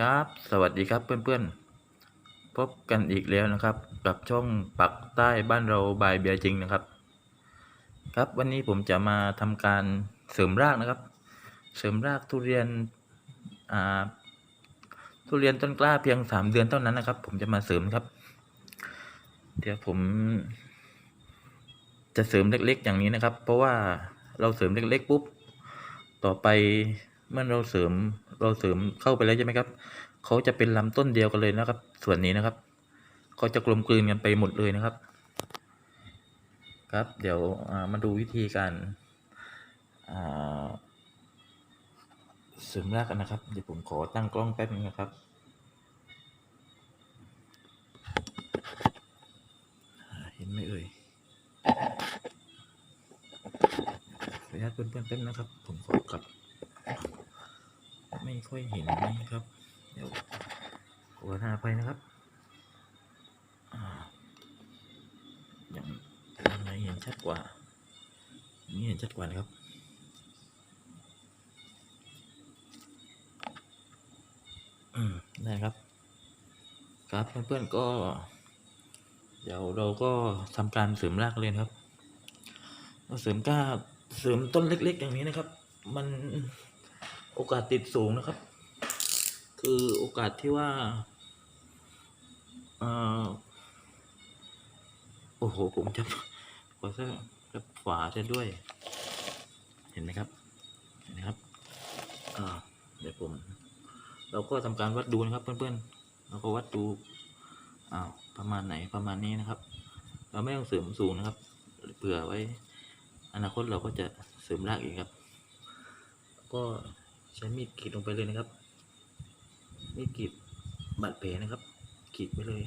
ครับสวัสดีครับเพื่อนๆ พบกันอีกแล้วนะครับ กับช่องปักใต้บ้านเราบายเบียร์จริงนะครับ ครับวันนี้ผมจะมาทำการเสริมรากนะครับ เสริมรากทุเรียนอ่าทุเรียนต้นกล้าเพียงสามเดือนเท่านั้นนะครับ ผมจะมาเสริมครับ เดี๋ยวผม จะเสริมเล็ก ๆ อย่างนี้นะครับ เพราะว่าเราเสริมเล็ก ๆ ปุ๊บ ต่อไปเมื่อเราเสริม เราเสริมเข้าไปแล้วใช่ไหมครับเขาจะเป็นลำต้นเดียวกันเลยนะครับ ส่วนนี้นะครับเขาจะกลมกลืนกันไปหมดเลยนะครับ ครับ เดี๋ยวมาดูวิธีการเสริมรากกันนะครับ เดี๋ยวผมขอตั้งกล้องแป๊บนึงนะครับเห็นไหมเอ่ยขออนุญาตเพื่อนๆแป๊บนะครับ ผมขอกลับ ไม่ค่อยเห็นนะครับ เดี๋ยวขอหน้าไปนะครับอย่างยังไงเห็นชัดกว่า นี่เห็นชัดกว่านะครับอืมได้ครับ ครับเพื่อนๆก็ เดี๋ยวเราก็ทำการเสริมรากเลยครับเราเสริมก้าเสริมต้นเล็ก ๆ อย่างนี้นะครับ มัน โอกาสติดสูงนะครับ คือโอกาสที่ว่าเอ่อโอ้โห ผมจะขอซะจะฝาจะด้วย เห็นไหมครับ เห็นไหมครับอ่าเดี๋ยวผม เราก็ทำการวัดดูนะครับเพื่อนๆเราก็วัดดูอ้าวประมาณไหนประมาณนี้นะครับ เราไม่ต้องเสริมสูงนะครับเผื่อไว้ อนาคตเราก็จะเสริมรากอีกครับ ก็ ใช้มีดกรีดลงไปเลยนะครับ มีดกรีดบาดแผลนะครับกรีดไปเลย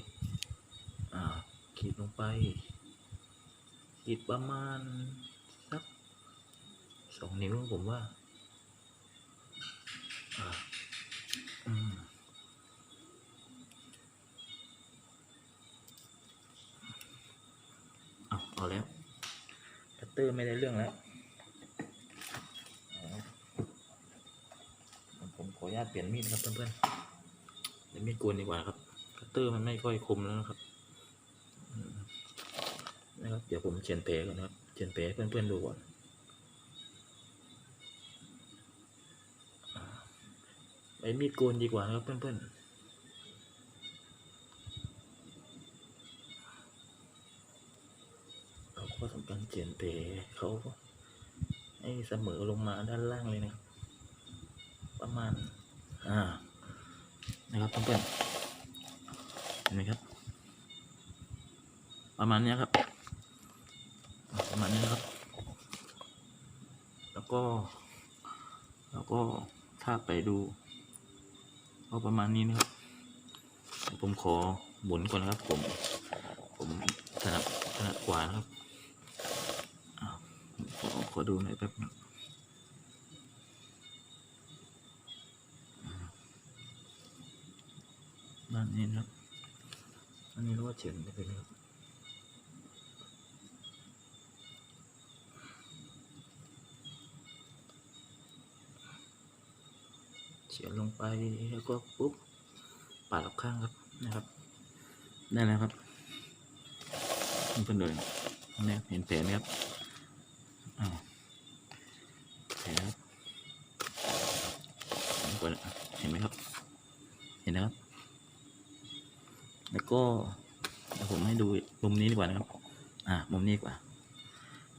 อ่ากรีดลงไปกรีดประมาณสักสองนิ้วผมว่า อ่าอืมเอาเอาแล้วคัตเตอร์ไม่ได้เรื่องแล้วเอาผมขออนุ ญาตเปลี่ยนมีดนะครับเพื่อนๆเดี๋ยวมีดกวนดีกว่าครับคัตเตอร์มันไม่ค่อยคมแล้วนะครับนะครับ เดี๋ยวผมเขียนแผลก่อนนะครับเขียนแผลเพื่อนๆดูก่อนใช้มีดโกนดีกว่าครับเพื่อนๆเราก็ทำการเขียนเพเขาให้เสมอลงมาด้านล่างเลยนะครับ ประมาณ อ่านะครับเพื่อนๆเห็นไหมครับ ประมาณนี้ครับ ประมาณนี้ครับ แล้วก็แล้วก็ถ้าไปดูก็ประมาณนี้นะครับ ผมขอหมุนก่อนนะครับ ผม ผมถนัดถนัดกว่านะครับขอขอดูหน่อยแป๊บนึง ด้านนี้นะครับ อันนี้เราก็เฉียนไปเลยนะครับเฉียนลงไปแล้วก็ปุ๊บปาดออกข้างครับนะครับ ได้แล้วครับเพื่อนๆดูเนี่ยเห็นแผลไหมครับอ้าวแผลครับเห็นไหมครับ เห็นนะครับ ก็เดี๋ยวผมให้ดูมุมนี้ดีกว่านะครับ อ่า มุมนี้กว่า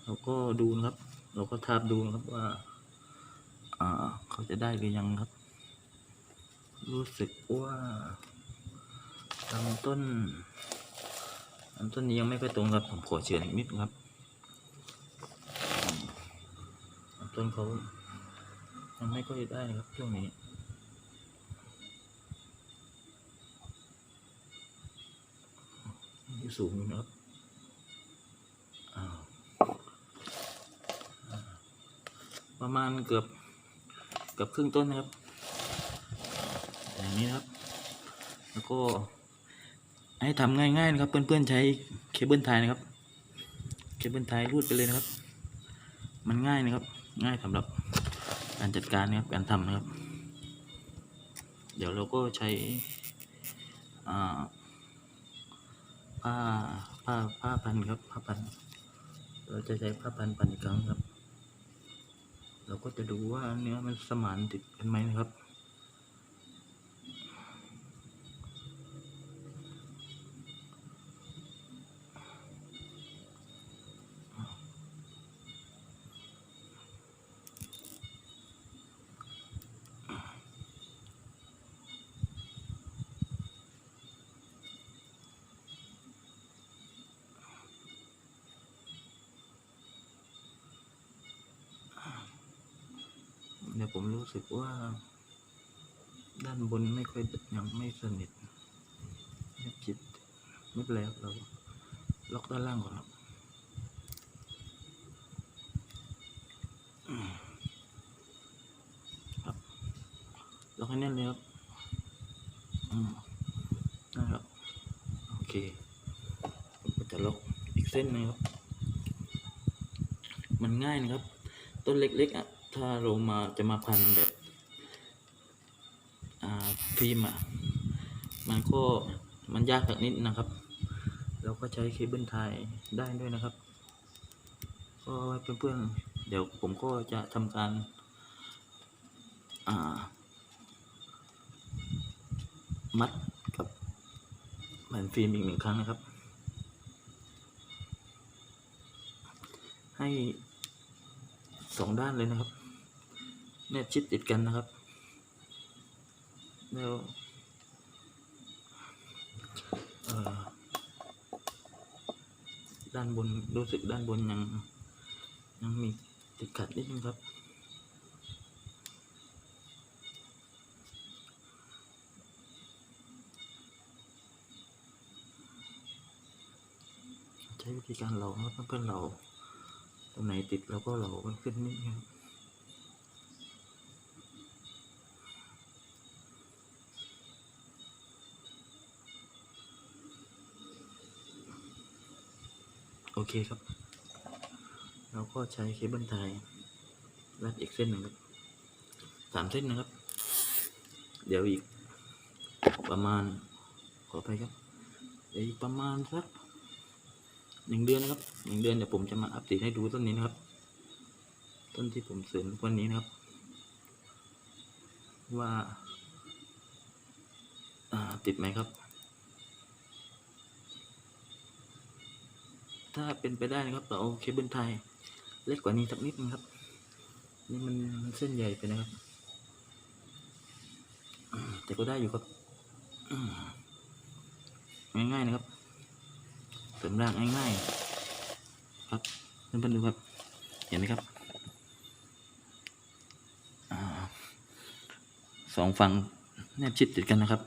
แล้วก็ดูนะครับ เราก็ทาบดูนะครับว่า อ่า เขาจะได้หรือยังครับ รู้สึกว่าลำต้นลำต้นนี้ยังไม่ค่อยตรงครับ ผมขอเฉือนนิดครับลำต้นเขายังไม่ค่อยได้ครับช่วงนี้ อยู่ สูงนะครับอ้าวอ่าประมาณเกือบเกือบครึ่งต้นนะครับ อย่างนี้นะครับ แล้วก็ให้ทำง่ายๆนะครับ เพื่อนๆใช้เคเบิลไทยนะครับ เคเบิลไทยรูดไปเลยนะครับ มันง่ายนะครับ ง่ายสำหรับการจัดการนะครับ การทำนะครับ เดี๋ยวเราก็ใช้อ่า ผ้าผ้าผ้าพันครับผ้าพัน เราจะใช้ผ้าพันพันอีกครั้งครับ เราก็จะดูว่าเนื้อมันสมานติดกันไหมนะครับ เดี๋ยผมรู้สึกว่า ด้านบนไม่ค่อยยังไม่สนิทไม่จิตไม่เป็นไรครับเราล็อกด้านล่างก่อนครับครับล็อกให้แน่นเลยครับอืมนะครับ โอเคผมก็จะล็อกอีกเส้นหนึงครับ มันง่ายนะครับ ต้นเล็กๆอะ ถ้าเรามาจะมาพันแบบอ่าฟิล์มอะมันก็มันยากสักนิดนะครับ เราก็ใช้เคเบิลไทยได้ด้วยนะครับ ก็ไว้เพื่อนๆ เดี๋ยวผมก็จะทำการามัดกับแผ่นฟิล์มอีกหนึ่งครั้งนะครับ ให้สองด้านเลยนะครับ แนบชิดติดกันนะครับ แล้วด้านบนรู้สึกด้านบนยังยังมีติดขัดนิดนึงครับใช้วิธีการเหลาครับเพื่อนๆเราตรงไหนติดเราก็เหลามันขึ้นนิดนึงครับ โอเคครับ เราก็ใช้เคเบิลไทยรัดอีกเส้นหนึ่งครับสามเส้นนะครับ เดี๋ยวอีกประมาณขอไปครับ เดี๋ยวอีกประมาณสักหนึ่งเดือนนะครับหนึ่งเดือนเดี๋ยวผมจะมาอัปเดตให้ดูต้นนี้นะครับ ต้นที่ผมเสริมวันนี้นะครับ ว่าอ่าติดไหมครับ ถ้าเป็นไปได้นะครับเราเอาเคเบิลไทยเล็กกว่านี้สักนิดนึงครับ นี่มันเส้นใหญ่ไปนะครับ แต่ก็ได้อยู่ครับ ง่ายๆนะครับเสริมร่างง่ายๆครับเพื่อนๆดูครับ เห็นไหมครับอสองฝั่งแนบชิดติดกันนะครับ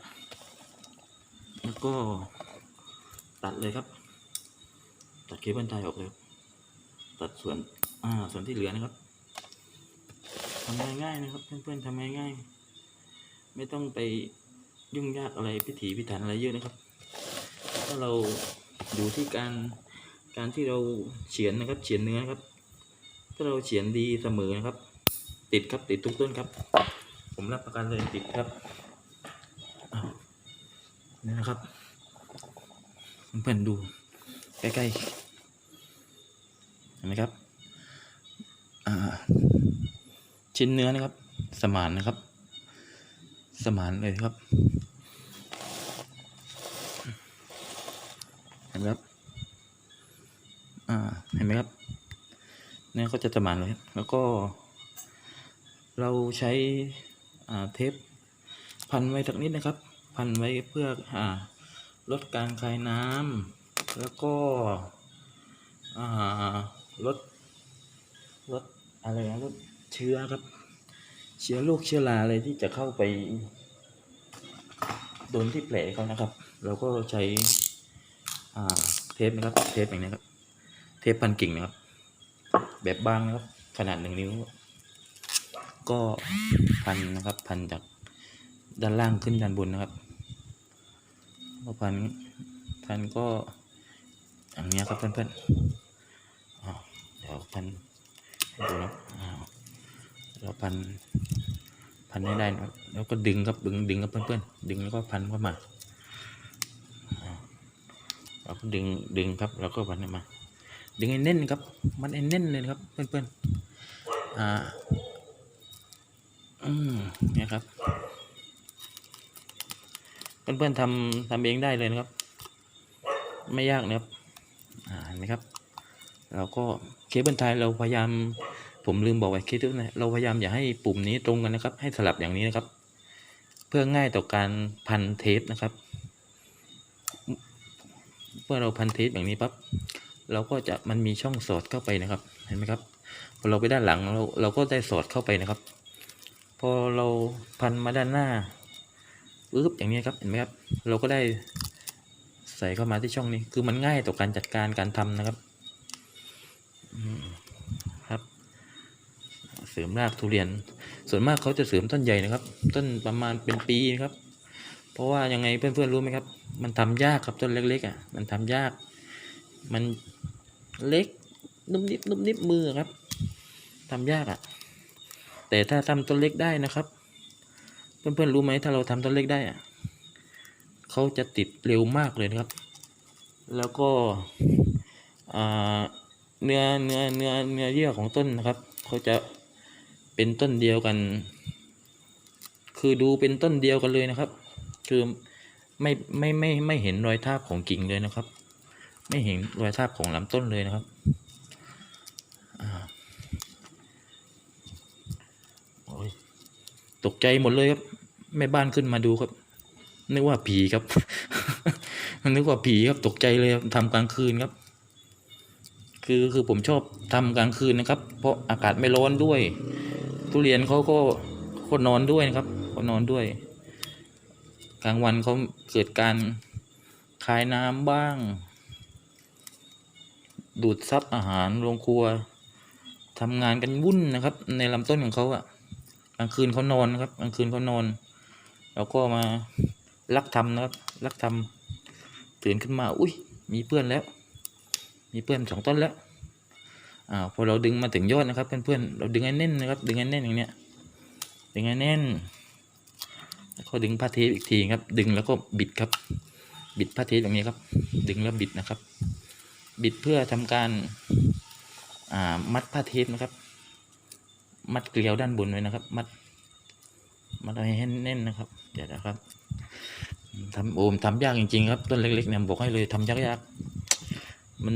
แล้วก็ตัดเลยครับ ตัดเคเบิลไทยออกเลยตัดส่วนอ่าส่วนที่เหลือนะครับทำง่ายๆนะครับ เพื่อนๆทำง่ายๆไม่ต้องไปยุ่งยากอะไรพิถีพิถันอะไรเยอะนะครับ ถ้าเราดูที่การการที่เราเฉียนนะครับเฉียนเนื้อนะครับ ถ้าเราเฉียนดีเสมอนะครับ ติดครับติดทุกต้นครับ ผมรับประกันเลยติดครับนี่นะครับเพื่อนๆดูใกล้ๆ เห็นไหมครับอ่าชิ้นเนื้อนะครับ สมานนะครับ สมานเลยครับเห็นไหมครับอ่าเห็นไหมครับเนื้อก็จะสมานเลยครับแล้วก็ เราใช้อ่าเทปพันไว้สักนิดนะครับ พันไว้เพื่ออ่าลดการคายน้ำแล้วก็อ่า ลดลดอะไรนะลดเชื้อครับ เชื้อโรคเชื้อราอะไรที่จะเข้าไปโดนที่แผลเขานะครับ เราก็ใช้เทปนะครับ เทปอย่างนี้ครับ เทปพันกิ่งนะครับ แบบบางนะครับ ขนาดหนึ่งนิ้ว ก็พันนะครับ พันจากด้านล่างขึ้นด้านบนนะครับก็พันพันก็อย่างนี้ครับเพื่อนๆ เดี๋ยวพันให้ดูนะอ้วเราพันพันให้ได้นะครับแล้วก็ดึงครับดึงดึงครับเพื่อนๆดึงแล้วก็พันเข้ามาเราก็ดึงดึงครับแล้วก็พันเข้ามา ดึงให้แน่นครับ มันให้แน่นเลยครับเพื่อนๆอ่าอืมเนี่ยครับเพื่อนๆทำทำเองได้เลยนะครับ ไม่ยากนะครับ อ่าเห็นไหมครับ เราก็เคเบิลไทยเราพยายามผมลืมบอกไว้เคเบิลไทยเราพยายามอย่าให้ปุ่มนี้ตรงกันนะครับ ให้สลับอย่างนี้นะครับ เพื่อง่ายต่อการพันเทปนะครับ เมื่อเราพันเทปอย่างนี้ปั๊บเราก็จะมันมีช่องสอดเข้าไปนะครับ เห็นไหมครับพอเราไปด้านหลังเราเราก็ได้สอดเข้าไปนะครับ พอเราพันมาด้านหน้าปึ๊บอย่างนี้ครับเห็นไหมครับ เราก็ได้ใส่เข้ามาที่ช่องนี้ คือมันง่ายต่อการจัดการการทำนะครับ ครับ เสริมรากทุเรียน ส่วนมากเขาจะเสริมต้นใหญ่นะครับ ต้นประมาณเป็นปีนะครับ เพราะว่ายังไงเพื่อนๆรู้ไหมครับ มันทำยากครับต้นเล็กๆอะ มันทำยาก มันเล็กนุ่มนิบนุ่มนิบมือครับทำยากอะ่ะ แต่ถ้าทำต้นเล็กได้นะครับ เพื่อนๆรู้ไหมถ้าเราทำต้นเล็กได้อะเขาจะติดเร็วมากเลยนะครับ แล้วก็อ่า เนื้อเนื้อเนื้อเนื้อเยื่อของต้นนะครับ เขาจะเป็นต้นเดียวกัน คือดูเป็นต้นเดียวกันเลยนะครับ คือไม่ไม่ไม่ไม่เห็นรอยทาบของกิ่งเลยนะครับ ไม่เห็นรอยทาบของลำต้นเลยนะครับโอ้ยตกใจหมดเลยครับแม่บ้านขึ้นมาดูครับนึกว่าผีครับนึกว่าผีครับตกใจเลยครับทำกลางคืนครับ คือคือผมชอบทำกลางคืนนะครับ เพราะอากาศไม่ร้อนด้วย ทุเรียนเขาก็ก็นอนด้วยนะครับเขานอนด้วย กลางวันเขาเกิดการคายน้ำบ้าง ดูดซับอาหารโรงครัวทำงานกันวุ่นนะครับ ในลำต้นของเขาอะกลางคืนเขานอนนะครับกลางคืนเขานอนแล้วก็มาลักทำนะครับลักทำตื่นขึ้นมา อุ้ยมีเพื่อนแล้ว มีเพื่อนสองต้นแล้วอ่าพอเราดึงมาถึงยอดนะครับเพื่อนๆเราดึงให้แน่นนะครับดึงให้แน่นอย่างเนี้ยดึงให้แน่นแล้วก็ดึงผ้าเทปอีกทีครับ ดึงแล้วก็บิดครับ บิดผ้าเทปอย่างนี้ครับ ดึงแล้วบิดนะครับ บิดเพื่อทำการอ่ามัดผ้าเทปนะครับ มัดเกลียวด้านบนไว้นะครับ มัดมัดให้แน่นนะครับเดี๋ยวนะครับทำโอมทำยากจริงๆครับต้นเล็กๆเนี่ยบอกให้เลยทำยากๆ มัน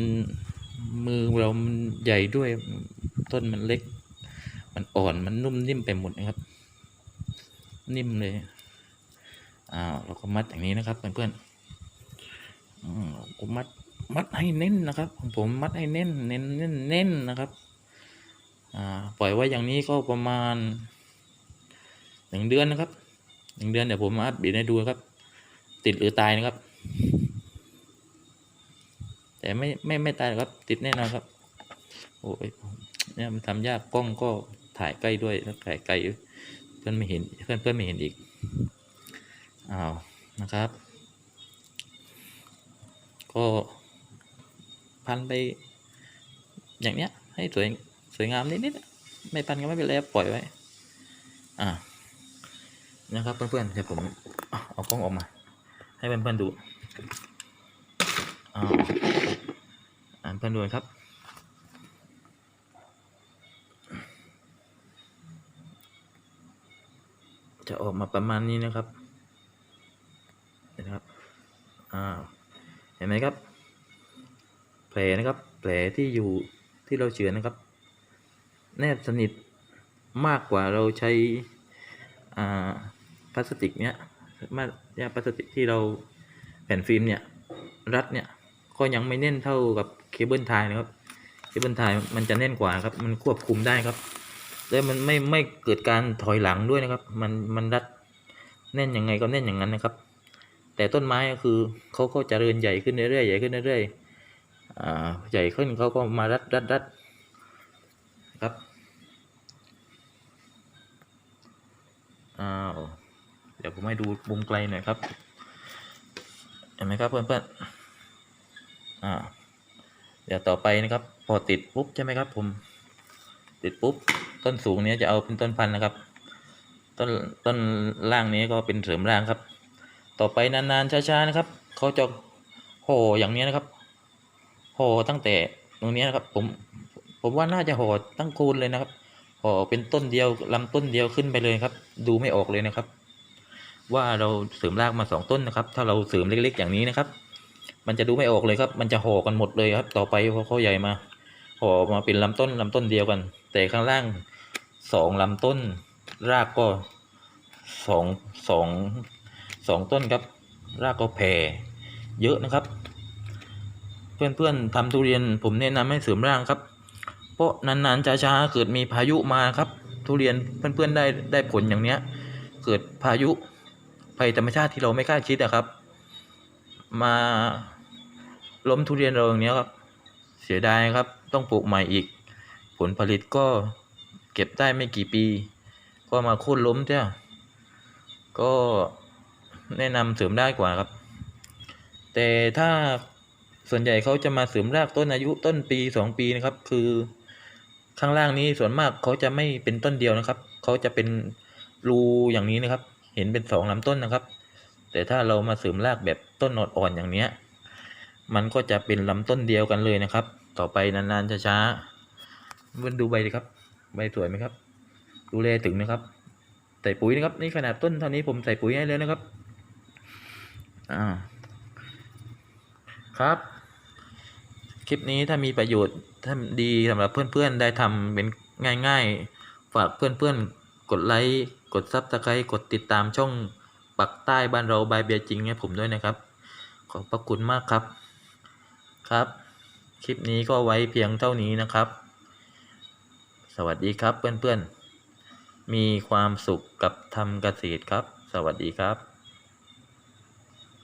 มือเรามันใหญ่ด้วยต้นมันเล็ก มันอ่อนมันนุ่มนิ่มไปหมดนะครับ นิ่มเลยอ้าวเราก็มัดอย่างนี้นะครับเพื่อนๆอืมผมมัดมัดให้เน้นนะครับของผมมัดให้เน้นเน้นเน้นเน้นนะครับอ่าปล่อยไว้อย่างนี้ก็ประมาณหนึ่งเดือนนะครับหนึ่งเดือนเดี๋ยวผมมาอัปเดตให้ดูครับ ติดหรือตายนะครับ แต่ไม่ไม่ไม่ตายหรอกครับ ติดแน่นอนครับ โอ้ยเนี่ยมันทำยากกล้องก็ถ่ายใกล้ด้วยแล้วถ่ายไกลเพื่อนไม่เห็นเพื่อนเพื่อนไม่เห็นอีกอ้าวนะครับ ก็พันไป อย่างเนี้ย ให้สวยสวยงามนิดๆไม่พันก็ไม่เป็นไรปล่อยไว้ อ่านะครับเพื่อนๆเดี๋ยวผมเอาเอากล้องออกมา ให้เพื่อนๆดูอ่า อ่านเพื่อนครับ จะออกมาประมาณนี้นะครับเห็นไหมครับอ่าเห็นไหมครับ แผลนะครับ แผลที่อยู่ที่เราเฉือนนะครับ แนบสนิทมากกว่าเราใช้อ่าพลาสติกเนี้ยมายาพลาสติกที่เราแผ่นฟิล์มเนี่ยรัดเนี่ยก็ยังไม่แน่นเท่ากับ เคเบิลไทยนะครับเคเบิลไทยมันจะแน่นกว่าครับ มันควบคุมได้ครับ แล้วมันไม่ไม่เกิดการถอยหลังด้วยนะครับ มันมันรัดแน่นยังไงก็แน่นอย่างนั้นนะครับ แต่ต้นไม้ก็คือเขาก็เจริญใหญ่ขึ้นเรื่อยๆใหญ่ขึ้นเรื่อยๆอ่าใหญ่ขึ้นเขาก็มารัดรัดรัดครับอ้าวเดี๋ยวผมให้ดูมุมไกลหน่อยครับ เห็นไหมครับเพื่อนๆอ่า เดี๋ยวต่อไปนะครับ พอติดปุ๊บใช่ไหมครับ ผม ติดปุ๊บต้นสูงเนี้ยจะเอาเป็นต้นพันธุ์นะครับ ต้นต้นล่างนี้ก็เป็นเสริมล่างครับ ต่อไปนานๆช้าๆนะครับเขาจะห่ออย่างนี้นะครับห่อตั้งแต่ตรงนี้นะครับ ผมผมว่าน่าจะห่อตั้งคูณเลยนะครับห่อเป็นต้นเดียวลำต้นเดียวขึ้นไปเลยครับ ดูไม่ออกเลยนะครับ ว่าเราเสริมรากมาสองต้นนะครับ ถ้าเราเสริมเล็กๆอย่างนี้นะครับ มันจะดูไม่ออกเลยครับ มันจะห่อกันหมดเลยครับ ต่อไปพอเขาใหญ่มาห่อมาเป็นลำต้นลำต้นเดียวกัน แต่ข้างล่างสองลำต้น รากก็สองสองสองต้นครับ รากก็แผ่เยอะนะครับ เพื่อนๆทำทุเรียนผมแนะนำให้เสริมรากครับ เพราะนานๆช้าๆเกิดมีพายุมาครับ ทุเรียนเพื่อนๆได้ได้ผลอย่างเนี้ย เกิดพายุภัยธรรมชาติที่เราไม่คาดคิดอะครับ มา ล้มทุเรียนเราอย่างนี้ครับ เสียดายครับ ต้องปลูกใหม่อีก ผลผลิตก็เก็บได้ไม่กี่ปี ก็มาโค่นล้มเจ้าก็แนะนำเสริมได้กว่าครับ แต่ถ้าส่วนใหญ่เขาจะมาเสริมรากต้นอายุต้นปีสองปีนะครับ คือข้างล่างนี้ส่วนมากเขาจะไม่เป็นต้นเดียวนะครับ เขาจะเป็นรูอย่างนี้นะครับ เห็นเป็นสองลำต้นนะครับ แต่ถ้าเรามาเสริมรากแบบต้นนอดอ่อนอย่างเนี้ย มันก็จะเป็นลำต้นเดียวกันเลยนะครับ ต่อไปนานๆช้าๆมันดูใบดิครับ ใบสวยไหมครับ ดูแลถึงนะครับ ใส่ปุ๋ยนะครับนี่ขนาดต้นเท่านี้ผมใส่ปุ๋ยให้เลยนะครับอ่าครับ คลิปนี้ถ้ามีประโยชน์ถ้าดีสำหรับเพื่อนๆได้ทำเป็นง่ายๆ ฝากเพื่อนๆ กดไลค์กดซับสไครต์กดติดตามช่องปักใต้บ้านเราบายเบียร์จริงให้ผมด้วยนะครับ ขอบพระคุณมากครับ ครับ คลิปนี้ก็ไว้เพียงเท่านี้นะครับ สวัสดีครับเพื่อนๆ มีความสุขกับทำเกษตรครับ สวัสดีครับ